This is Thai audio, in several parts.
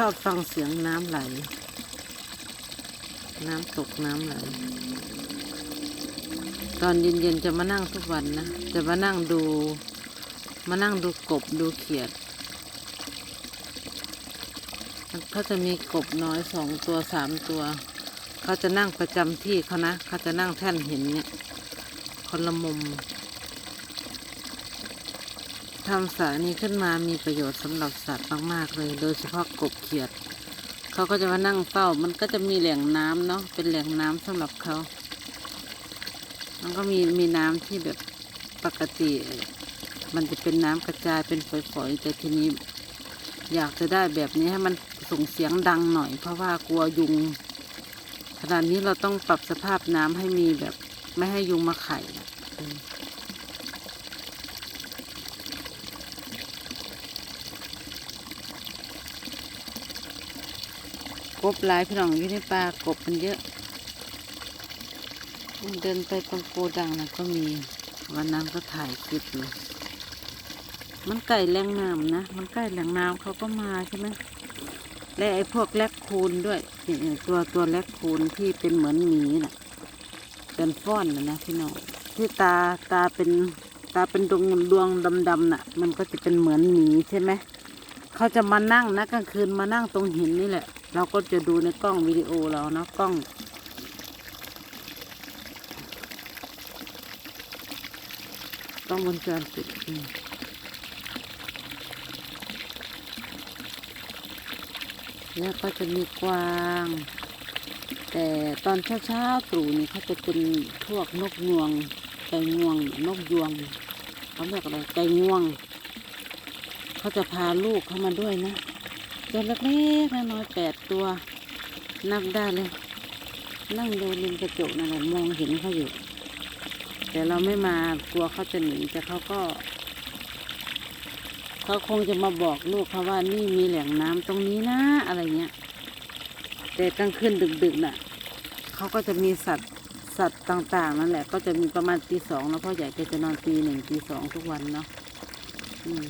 ชอบฟังเสียงน้ำไหล น้ำตกน้ำไหล ตอนเย็นๆจะมานั่งทุกวันนะ จะมานั่งดู มานั่งดูกบดูเขียดเขาจะมีกบน้อยสองตัวสามตัว เขาจะนั่งประจำที่เขานะ เขาจะนั่งแท่นหินเนี่ย คนละมุม ทำสระนี้ขึ้นมามีประโยชน์สำหรับสัตว์มากๆเลย โดยเฉพาะกบเขียด เขาก็จะมานั่งเฝ้า มันก็จะมีแหล่งน้ำเนาะเป็นแหล่งน้ำสำหรับเขา มันก็มีมีน้ำที่แบบปกติ มันจะเป็นน้ำกระจายเป็นฝอยๆแต่ทีนี้ อยากจะได้แบบนี้ให้มันส่งเสียงดังหน่อย เพราะว่ากลัวยุงขณะนี้เราต้องปรับสภาพน้ำให้มีแบบไม่ให้ยุงมาไข่อะเอออก บหลายพี่น้องอยู่ในป่ากบมันเยอะเดินไปตรงโกดังนะก็มีวันนั้นก็ถ่ายคลิปอยู่มันใกล้แหล่งน้ำนะ มันใกล้แหล่งน้ำเขาก็มาใช่ไหมและไอ้พวกแลกคูนด้วยตัวตัวแลกคูนที่เป็นเหมือนหมีน่ะ เป็นฟ้อนนะนะพี่น้องที่ตาตาเป็นตาเป็นดวงดวงดำๆน่ะ มันก็จะเป็นเหมือนหมีใช่ไหมเขาจะมานั่งนะกลางคืนมานั่งตรงหินนี่แหละ เราก็จะดูในกล้องวิดีโอเรานะกล้อง กล้องวงจรปิดแล้วก็จะมีกวาง แต่ตอนเช้าๆตรู่นี่เขาจะเป็นพวกนกงวงไก่งวง นกยวงเขาเรียกอะไรไก่งวง เขาจะพาลูกเข้ามาด้วยนะ ตัวเล็กๆน้อยๆแปดตัว นับได้เลย นั่งดูริมกระจกนั่นแหละมองเห็นเขาอยู่ แต่เราไม่มากลัวเขาจะหนีแต่เขาก็เขาคงจะมาบอกลูกเขาว่านี่มีแหล่งน้ำตรงนี้นะอะไรเงี้ย แต่กลางคืนดึกๆน่ะเขาก็จะมีสัตว์สัตว์ต่าง ๆ นั่นแหละ ก็จะมีประมาณตีสองแล้วพ่อใหญ่ก็จะนอนตีหนึ่งตีสองทุกวันเนาะอืม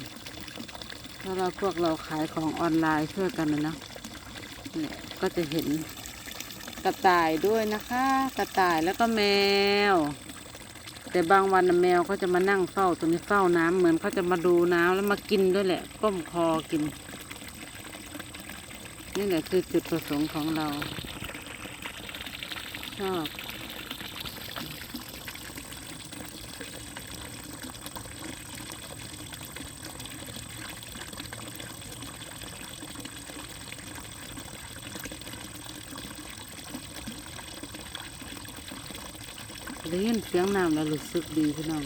ถ้าเราพวกเราขายของออนไลน์ช่วยกันนะเนาะเนี่ยก็จะเห็นกระต่ายด้วยนะคะ กระต่ายแล้วก็แมว แต่บางวันแมวก็จะมานั่งเฝ้าตรงนี้เฝ้าน้ำเหมือนเขาจะมาดูน้ำแล้วมากินด้วยแหละ ก้มคอกิน นี่แหละคือจุดประสงค์ของเราชอบ ได้ยินเสียงน้ำแล้วรู้สึกดีพี่น้อง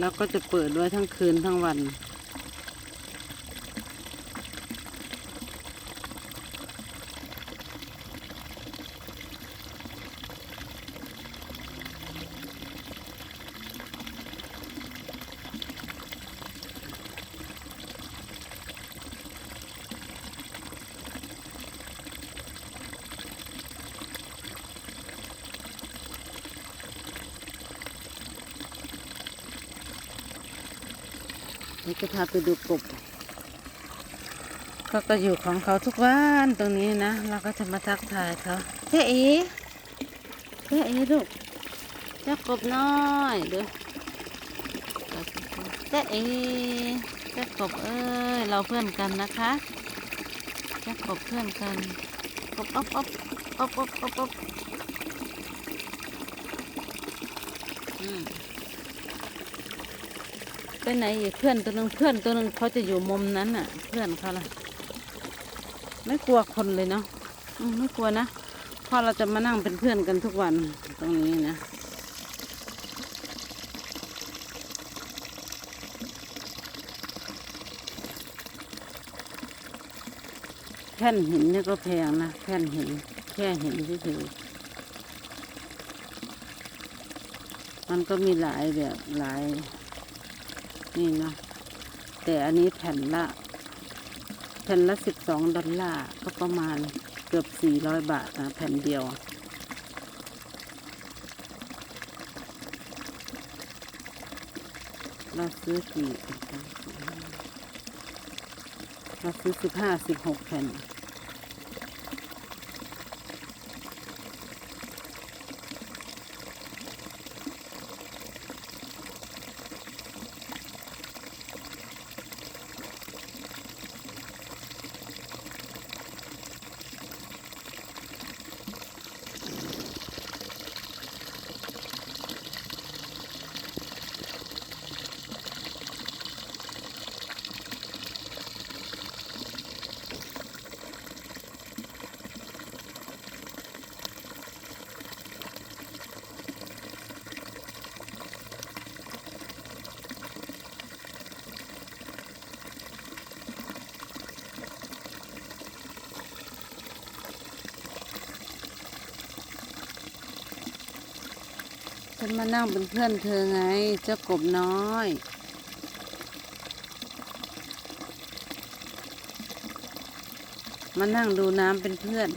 แล้วก็จะเปิดด้วยทั้งคืนทั้งวัน นี่จะพาไปดูกบเขาก็อยู่ของเขาทุกวันตรงนี้นะเราก็จะมาทักทายเขาเจ๊เอ๋เจ๊เอ๋ลูกเจ้ากบน้อยด้อเจ๊เอ๋เจ้ากบเอ้ยเราเพื่อนกันนะคะเจ้ากบเพื่อนกันกบอ๊อบอ๊อบอ๊อบอ๊อบอ๊อบอืม ไหนอีกเพื่อนตัวนึงเพื่อนตัวนึงเขาจะอยู่มุมนั้นน่ะ เพื่อนเขาล่ะ ไม่กลัวคนเลยเนาะไม่กลัวนะพอเราจะมานั่งเป็นเพื่อนกันทุกวันตรงนี้นะแผ่นหินนี่ก็แพงนะแผ่นหินแค่หินที่ถือมันก็มีหลายแบบหลาย นี่เนาะแต่อันนี้แผ่นละแผ่นละสิบสองดอลลาร์ก็ประมาณเกือบสี่ร้อยบาทนะแผ่นเดียว เราซื้อกี่เราซื้อสิบห้าสิบหกแผ่น นมานั่งเป็นเพื่อนเธอไง เจ้ากบน้อยมานั่งดูน้ำเป็นเพื่อน